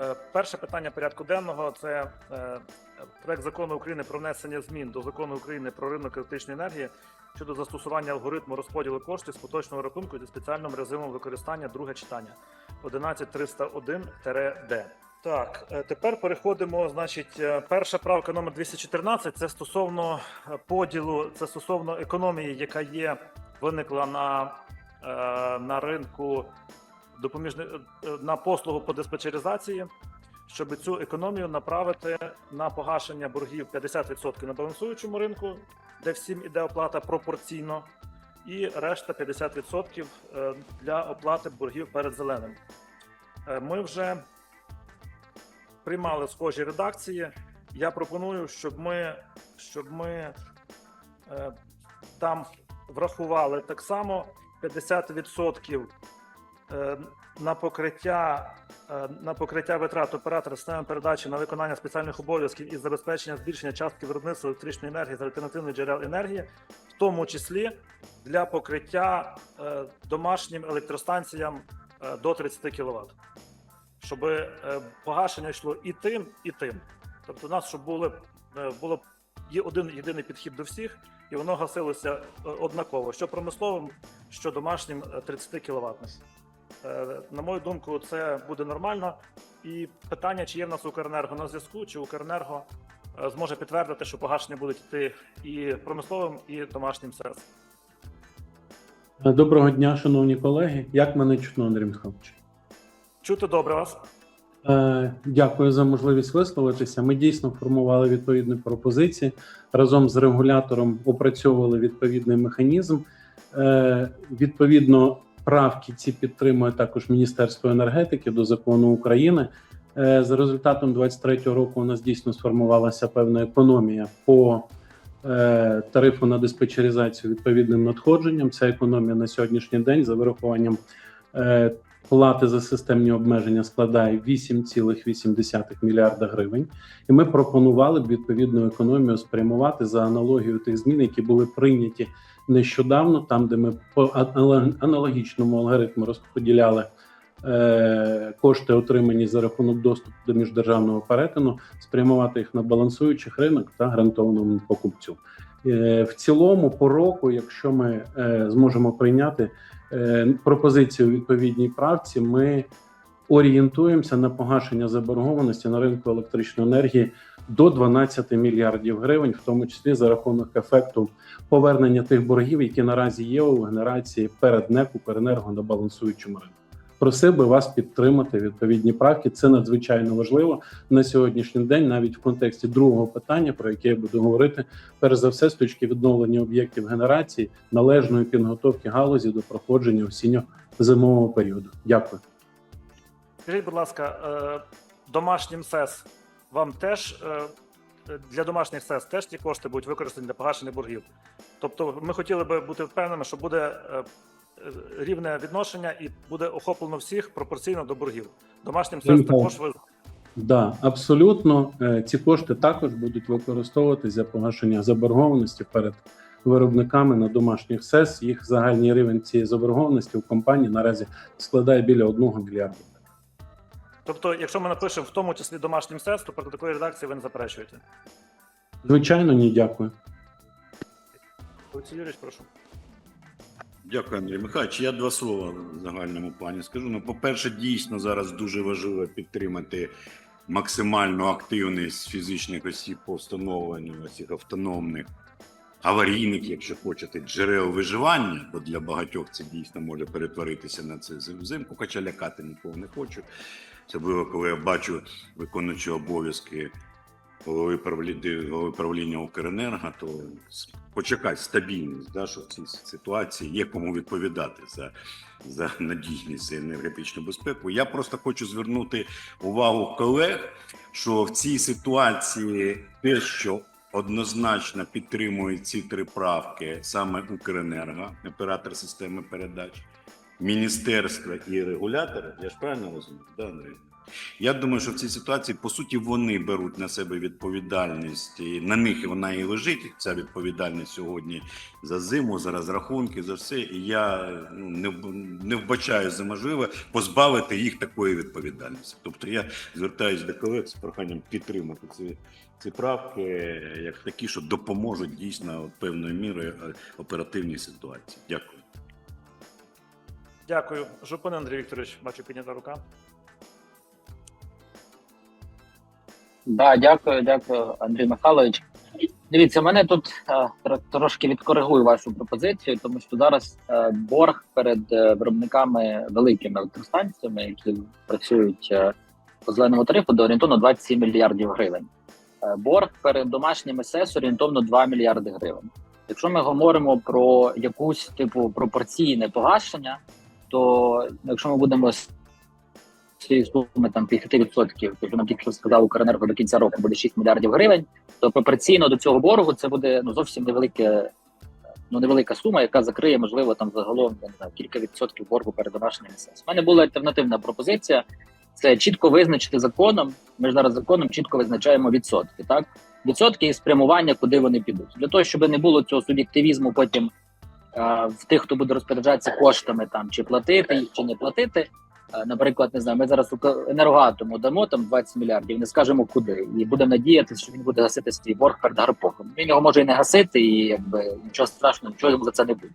Е, Перше питання порядку денного це е, проект закону України про внесення змін до закону України про ринок електричної енергії щодо застосування алгоритму розподілу коштів з поточного рахунку зі спеціальним режимом використання. Друге читання 11301-д. Так, е, тепер переходимо. Значить, перша правка номер 214 Це стосовно поділу, це стосовно економії, яка є виникла на, на ринку допоміжних е, на послугу по диспетчеризації, щоб цю економію направити на погашення боргів 50% на балансуючому ринку, де всім іде оплата пропорційно, і решта 50% е, для оплати боргів перед зеленим. Е, Ми вже приймали схожі редакції. Я пропоную, щоб ми, щоб ми там врахували так само 50% е, на покриття е, на покриття витрат оператора системи передачі на виконання спеціальних обов'язків і забезпечення збільшення частки виробництва електричної енергії з альтернативних джерел енергії, в тому числі для покриття е, домашнім електростанціям е, до 30 кВт. Щоб е, погашення йшло і тим, і тим. Тобто, у нас щоб були, е, було є один єдиний підхід до всіх, і воно гасилося е, однаково, що промисловим, що домашнім е, 30 кВт. Е, На мою думку, це буде нормально. І питання, чи є в нас Укренерго на зв'язку, чи Укренерго е, зможе підтвердити, що погашення будуть йти і промисловим, і домашнім СЕС. Доброго дня, шановні колеги. Як мене чутно, Андрій Михайлович? Чути добре вас. Е, Дякую за можливість висловитися. Ми дійсно формували відповідні пропозиції разом з регулятором опрацьовували відповідний механізм. Е, Відповідно, правки ці підтримує також Міністерство енергетики до закону України. Е, За результатом 2023 року у нас дійсно сформувалася певна економія по е, тарифу на диспетчеризацію відповідним надходженням. Ця економія на сьогоднішній день за вирахуванням е, плати за системні обмеження складає 8,8 мільярда гривень. І ми пропонували б відповідну економію спрямувати за аналогією тих змін, які були прийняті нещодавно, там де ми по аналогічному алгоритму розподіляли е, кошти, отримані за рахунок доступу до міждержавного перетину, спрямувати їх на балансуючих ринок та гарантованому покупцю. Е, в цілому, по року, якщо ми е, зможемо прийняти е, пропозицію у відповідній правці, ми орієнтуємося на погашення заборгованості на ринку електричної енергії до 12 мільярдів гривень, в тому числі за рахунок ефекту повернення тих боргів, які наразі є у генерації перед НЕК «Укренерго» на балансуючому ринку. Просив би вас підтримати відповідні правки. Це надзвичайно важливо на сьогоднішній день, навіть в контексті другого питання, про яке я буду говорити, перш за все, з точки відновлення об'єктів генерації, належної підготовки галузі до проходження осінньо-зимового періоду. Дякую. Скажіть, будь ласка, е, домашнім СЕС вам теж е, для домашніх СЕС теж ті кошти будуть використані для погашення боргів. Тобто, ми хотіли би бути впевненими, що буде е, рівне відношення і буде охоплено всіх пропорційно до боргів. Домашнім СЕС також ви Да, абсолютно. Ці кошти також будуть використовуватися для погашення заборгованості перед виробниками на домашніх СЕС. Їх загальний рівень цієї заборгованості в компанії наразі складає біля 1 мільярда. Тобто, якщо ми напишемо в тому числі домашнім СЕС, то проти такої редакції ви не заперечуєте. Звичайно, ні, дякую. Олексій Юрійович, прошу. Дякую, Андрій Михайлович. Я два слова в загальному плані скажу. Ну, по-перше, дійсно зараз дуже важливо підтримати максимальну активність фізичних осіб по встановленню цих автономних аварійних, якщо хочете, джерел виживання, бо для багатьох це дійсно може перетворитися на це взимку, хоча лякати нікого не хочу. Особливо, коли я бачу виконуючі обов'язки голови правління, голови правління Укренерго, то почекай стабільність, да, що в цій ситуації є кому відповідати за, за надійність за енергетичну безпеку. Я просто хочу звернути увагу колег, що в цій ситуації те, що однозначно підтримує ці три правки саме Укренерго, оператор системи передач, міністерства і регулятора. Я ж правильно розумію, да, Андрій? Я думаю, що в цій ситуації по суті вони беруть на себе відповідальність, і на них вона і лежить. Ця відповідальність сьогодні за зиму, за розрахунки, за все. І я ну, не, не вбачаю за можливе позбавити їх такої відповідальності. Тобто я звертаюся до колег з проханням підтримати ці, ці правки як такі, що допоможуть дійсно певною мірою е, оперативній ситуації. Дякую. Дякую. Жупин Андрій Вікторович, бачу піднята рука. Да, дякую, дякую, Андрій Михайлович. Дивіться, мене тут е, трошки відкоригую вашу пропозицію, тому що зараз е, борг перед е, виробниками великими електростанціями, які працюють е, по зеленому тарифу, до орієнтовно 27 мільярдів гривень. Е, борг перед домашніми СЕС орієнтовно 2 мільярди гривень. Якщо ми говоримо про якусь типу пропорційне погашення, то якщо ми будемо цієї суми там 50%, тобто нам тільки що сказав Укренерго до кінця року буде 6 мільярдів гривень, то пропорційно до цього боргу це буде ну зовсім невелике, ну невелика сума, яка закриє, можливо, там загалом не знаю, кілька відсотків боргу перед домашнім СС. У мене була альтернативна пропозиція. Це чітко визначити законом. Ми ж зараз законом чітко визначаємо відсотки. Так, відсотки і спрямування, куди вони підуть, для того, щоб не було цього суб'єктивізму потім в тих, хто буде розпоряджатися коштами, там чи платити їх, чи не платити. Е, Наприклад, не знаю, ми зараз «Ук- енергоатому дамо там 20 мільярдів, не скажемо куди, і будемо надіятися, що він буде гасити свій борг перед гарпоком. Він його може і не гасити, і якби нічого страшного, нічого йому за це не буде.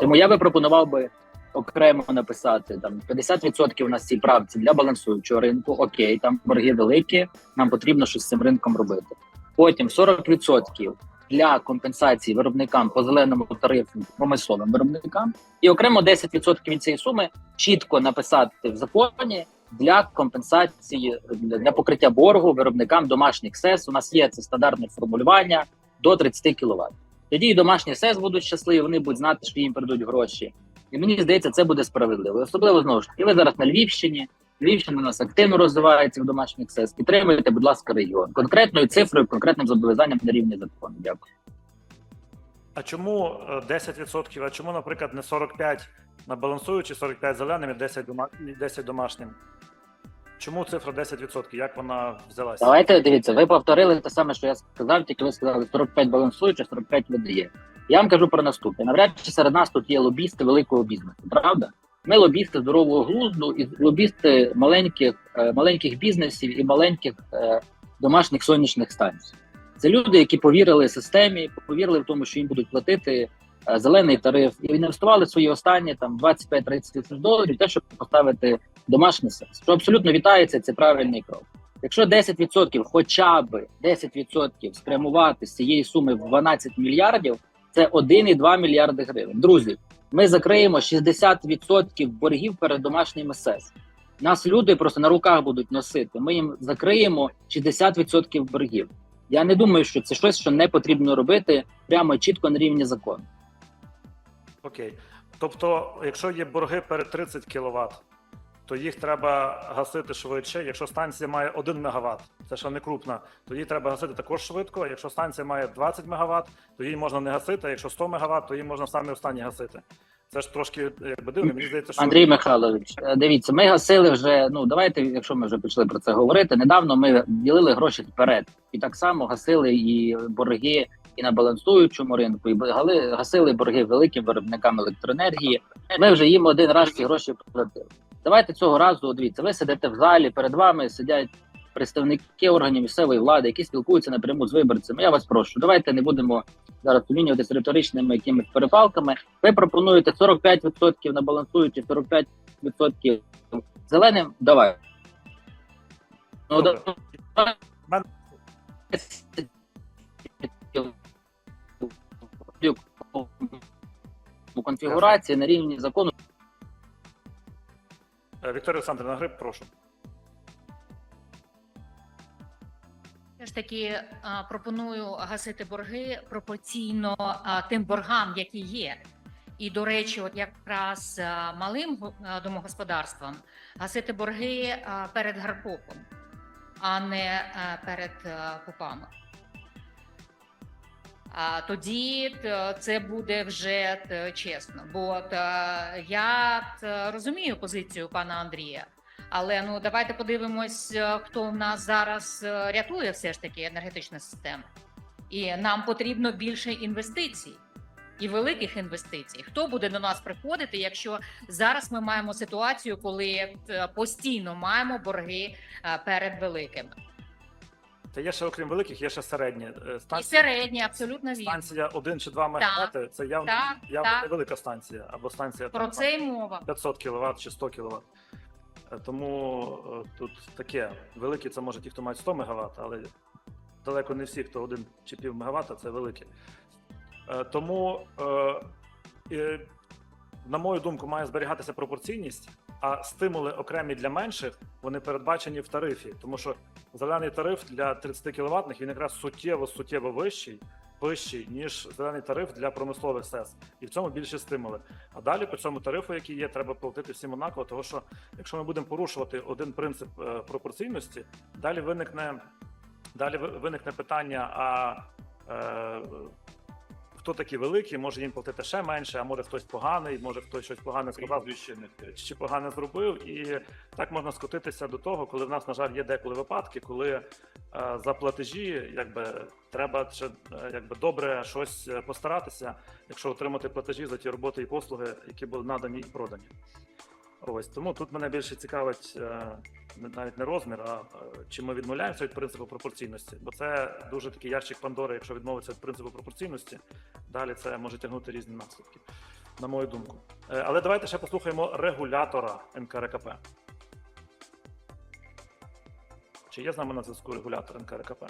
Тому я би пропонував би окремо написати там 50% у нас цій правці для балансуючого ринку. Окей, там борги великі, нам потрібно щось з цим ринком робити. Потім 40% для компенсації виробникам по зеленому тарифу промисловим виробникам, і окремо 10% від цієї суми чітко написати в законі для компенсації для покриття боргу виробникам домашніх СЕС. У нас є це стандартне формулювання до 30 кВт. Тоді і домашні СЕС будуть щасливі, вони будуть знати, що їм придуть гроші. І мені здається, це буде справедливо. Особливо знову ж таки, ви зараз на Львівщині. Львівщина у нас активно розвивається в домашніх СЕС. Підтримуйте, будь ласка, регіон конкретною цифрою, конкретним зобов'язанням на рівні закону. Дякую. А чому е, 10%? А чому, наприклад, не 45 на балансуючі, 45 зеленим і 10, і 10 домашнім? Чому цифра 10%? Як вона взялася? Давайте дивіться, ви повторили те саме, що я сказав, тільки ви сказали 45 балансуючи, 45 видає. Я вам кажу про наступне. Навряд чи серед нас тут є лобісти великого бізнесу, правда? Ми лобісти здорового глузду і лобісти маленьких, е, маленьких бізнесів і маленьких е, домашніх сонячних станцій. Це люди, які повірили системі, повірили в тому, що їм будуть платити е, зелений тариф, і інвестували свої останні там 25-30 тисяч доларів, те, щоб поставити домашній сенс. Що абсолютно вітається, це правильний крок. Якщо 10%, хоча б 10% спрямувати з цієї суми в 12 мільярдів, це 1,2 мільярди гривень. Друзі, ми закриємо 60% боргів перед домашнім СС. Нас люди просто на руках будуть носити. Ми їм закриємо 60% боргів. Я не думаю, що це щось, що не потрібно робити прямо чітко на рівні закону. Окей. Тобто, якщо є борги перед 30 кВт, то їх треба гасити швидше. Якщо станція має 1 МВт, це ще не крупна, то її треба гасити також швидко. Якщо станція має 20 МВт, то її можна не гасити. А якщо 100 МВт, то її можна саме останні гасити. Це ж трошки якби дивно. Мені здається, що Андрій Михайлович, е, дивіться, ми гасили вже. Ну давайте, якщо ми вже почали про це говорити. Недавно ми ділили гроші вперед, і так само гасили і борги і на балансуючому ринку, і гасили борги великим виробникам електроенергії. Ми вже їм один раз ці гроші платили. Давайте цього разу дивіться. Ви сидите в залі, перед вами сидять представники органів місцевої влади, які спілкуються напряму з виборцями. Я вас прошу, давайте не будемо зараз помінюватися риторичними якимись перепалками. Ви пропонуєте 45% на балансуючі, 45% зеленим. Давай. Ну, Добре. давай. У конфігурації на рівні закону Вікторія Олександрівна Гриб, прошу. Все ж таки пропоную гасити борги пропорційно тим боргам, які є. І до речі, от якраз малим домогосподарствам гасити борги перед гарпоком, а не перед КУПами. А тоді це буде вже чесно. Бо я розумію позицію пана Андрія. Але ну давайте подивимось, е, хто в нас зараз е, рятує все ж таки енергетичну систему. І нам потрібно більше інвестицій і великих інвестицій. Хто буде до нас приходити, якщо зараз ми маємо ситуацію, коли е, постійно маємо борги е, перед великими Та є ще, окрім великих, є ще середні. Е, і Станція, середні, абсолютно вірно. станція 1 чи 2 МВт це явно, так, явно так. невелика станція, або станція Про там, це й мова. 500 кВт чи 100 кВт. Тому е, тут таке. Великі це може ті, хто мають 100 МВт, але далеко не всі, хто один чи пів мегаватта, це великі. Е, Тому, е, е, на мою думку, має зберігатися пропорційність, а стимули окремі для менших вони передбачені в тарифі. Тому що зелений тариф для 30 кВт він якраз суттєво суттєво вищий, вищий, ніж зелений тариф для промислових СЕС. І в цьому більше стимули. А далі по цьому тарифу, який є, треба платити всім однаково, тому що якщо ми будемо порушувати один принцип е, пропорційності, далі виникне далі виникне питання: а е, хто такі великі, може їм платити ще менше, а може хтось поганий, може хтось щось погане сказав чи погане зробив. І так можна скотитися до того, коли в нас, на жаль, є деколи випадки, коли е, за платежі якби треба ще е, якби добре щось е, постаратися, якщо отримати платежі за ті роботи і послуги, які були надані і продані. Ось тому тут мене більше цікавить е, навіть не розмір, а е, чи ми відмовляємося від принципу пропорційності, бо це дуже такий ящик Пандори, якщо відмовитися від принципу пропорційності, далі це може тягнути різні наслідки, на мою думку. Е, Але давайте ще послухаємо регулятора НКРКП. Чи є з нами на зв'язку регулятор НКРКП?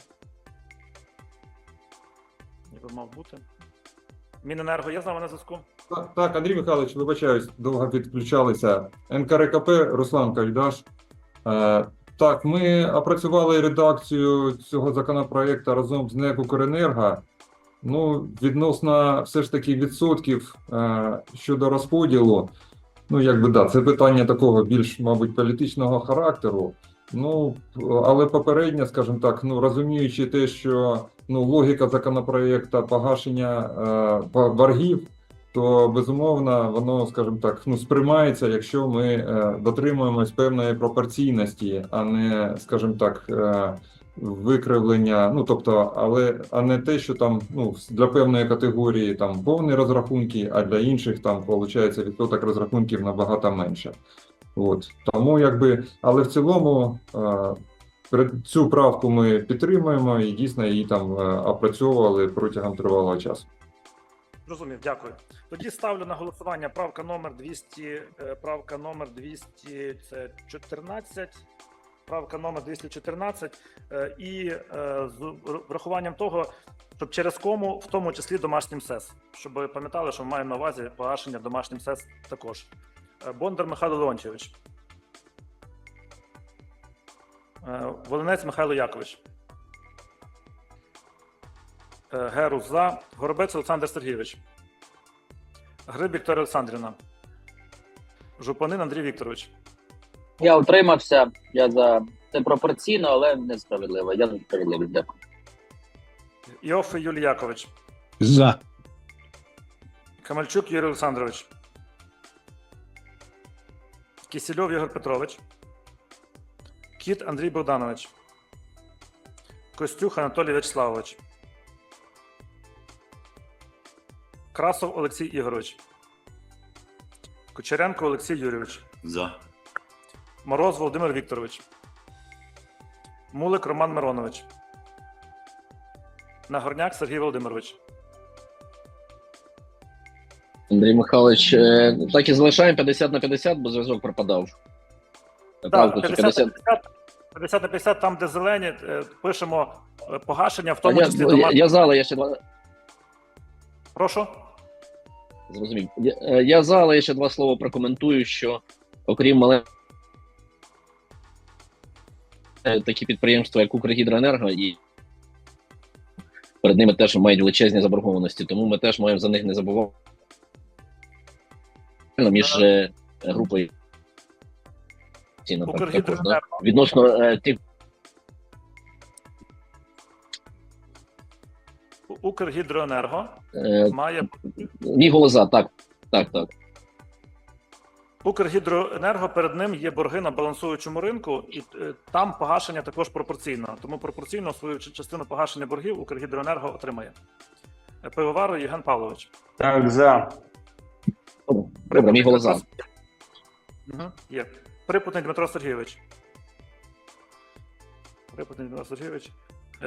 Ніби мав бути. Міненерго є з нами на зв'язку? Так, Андрій Михайлович, вибачаюсь, довго підключалися. НКРКП Руслан Кайдаш. Е, так, ми опрацювали редакцію цього законопроекту разом з НЕК «Укренерго». Ну, відносно все ж таки відсотків е, щодо розподілу. Ну, якби да, це питання такого більш, мабуть, політичного характеру. Ну, але попередньо, скажімо так, ну розуміючи те, що ну, логіка законопроекту погашення е, боргів, то безумовно воно, скажімо так, ну сприймається, якщо ми е, дотримуємось певної пропорційності, а не, скажімо так, е, викривлення. Ну тобто, але а не те, що там ну для певної категорії там повні розрахунки, а для інших там виходить відсоток розрахунків набагато менше. От тому, якби, але в цілому. Е, Цю правку ми підтримуємо і дійсно її там е, опрацьовували протягом тривалого часу. Зрозумів, дякую. Тоді ставлю на голосування правка номер 200, е, правка номер 214, правка номер 214 е, і е, з врахуванням того, щоб через кому, в тому числі домашнім СЕС, щоб ви пам'ятали, що ми маємо на увазі погашення домашнім СЕС також. Бондар Михайло Леонтьович. Волинець Михайло Якович. Е, Герус за. Горобець Олександр Сергійович. Гриб Вікторія Олександрівна. Жупанин Андрій Вікторович. Я утримався. Я за це пропорційно, але несправедливо. Я за справедливість. Дякую. Іоффе Юлій Якович. За. Камальчук Юрій Олександрович. Кисельов Ігор Петрович. Кіт Андрій Богданович. Костюх Анатолій Вячеславович. Красов Олексій Ігорович. Кучеренко Олексій Юрійович. За. Мороз Володимир Вікторович. Мулик Роман Миронович. Нагорняк Сергій Володимирович. Андрій Михайлович, е, так і залишаємо 50 на 50, бо зв'язок пропадав. Так, Правда, 50 на 50? 50, 50 на 50, там, де зелені, е, пишемо е, погашення, в тому я, числі я, домашні. я за, але я ще два. Прошу. Зрозумів. Я, е, я за, але я ще два слова прокоментую, що окрім мале е, такі підприємства, як Укргідроенерго, і перед ними теж мають величезні заборгованості, тому ми теж маємо за них не забувати між е, групою. Ціна так, також, да? Відносно тих Укргідроенерго е, має Мій голос за, так. Так, так. Укргідроенерго перед ним є борги на балансуючому ринку, і е, там погашення також пропорційно. Тому пропорційно свою частину погашення боргів Укргідроенерго отримає. Е, Пивоваров Євген Павлович. Так, за. Добре, мій голос за. Угу. Є. Припутний Дмитро Сергійович. Припутний Дмитро Сергійович.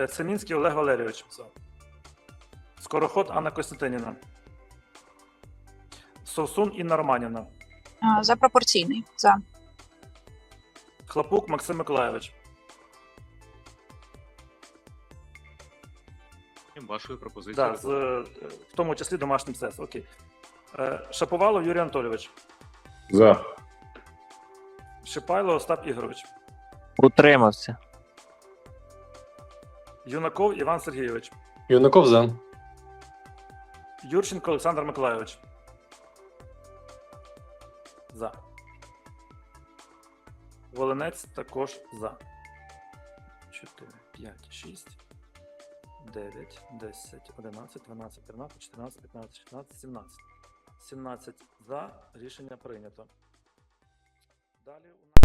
Семінський Олег Валерійович. Скороход Анна Костянтинівна. Совсун Інна Романівна. За пропорційний. За. Хлопук Максим Миколайович. Вашою пропозицією. Так, з, е, в тому числі домашнім СЕС. Окей. Е, Шаповалов Юрій Анатолійович. За. Шипайло Остап Ігорович. Утримався. Юнаков Іван Сергійович. Юнаков за. Юрченко Олександр Миколайович. За. Волинець також за. 4, 5, 6, 9, 10, 11, 12, 13, 14, 15, 16, 17. 17 за. Рішення прийнято. Далі.